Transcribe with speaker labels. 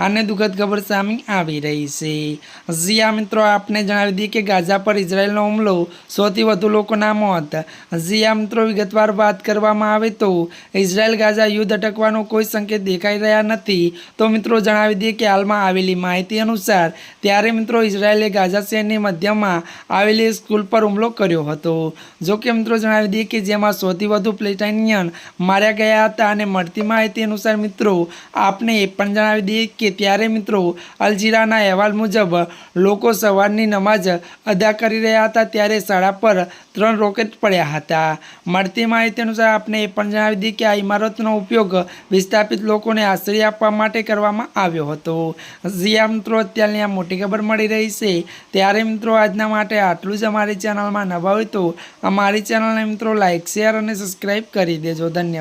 Speaker 1: અને દુઃખદ ખબર સામે આવી રહી છે. હજી મિત્રો, આપને જણાવી દઈએ કે ગાઝા પર ઇઝરાયલનો હુમલો સૌથી વધુ લોકોના મોત. હજી મિત્રો, વિગતવાર વાત કરવામાં આવે તો, ઇઝરાયલ ગાઝા યુદ્ધ અટકવાનો કોઈ સંકેત દેખાઈ રહ્યા નથી. તો મિત્રો, જણાવી દઈએ કે હાલમાં આવેલી માહિતી અનુસાર, ત્યારે મિત્રો, ઇઝરાયલે ગાઝા શહેરની મધ્યમાં આવેલી સ્કૂલ પર હુમલો કર્યો હતો. જો કે મિત્રો, જણાવી દઈએ કે જેમાં સૌથી વધુ પ્લેટાનિયન માર્યા ગયા હતા અને મળતી માહિતી અનુસાર મિત્રો, આપને એ પણ જણાવી દઈએ કે ત્યારે મિત્રો અલજીરાના અહેવાલ મુજબ, લોકો સવારની નમાજ અદા કરી રહ્યા હતા ત્યારે શાળા પર ત્રણ રોકેટ પડ્યા હતા. મળતી માહિતી અનુસાર આપને એ પણ જણાવી દઈએ કે આ ઇમારતનો ઉપયોગ વિસ્થાપિત લોકોને આશ્રય આપવા માટે કરવામાં આવ્યો હતો. જ્યાં મિત્રો, અત્યારની આ મોટી ખબર મળી રહી છે. ત્યારે મિત્રો, આજના માટે આટલું જ અમારી ચેનલમાં નવા હોય તો અમારી ચેનલને મિત્રો લાઇક શેર અને સબસ્ક્રાઈબ કરી દેજો. ધન્યવાદ.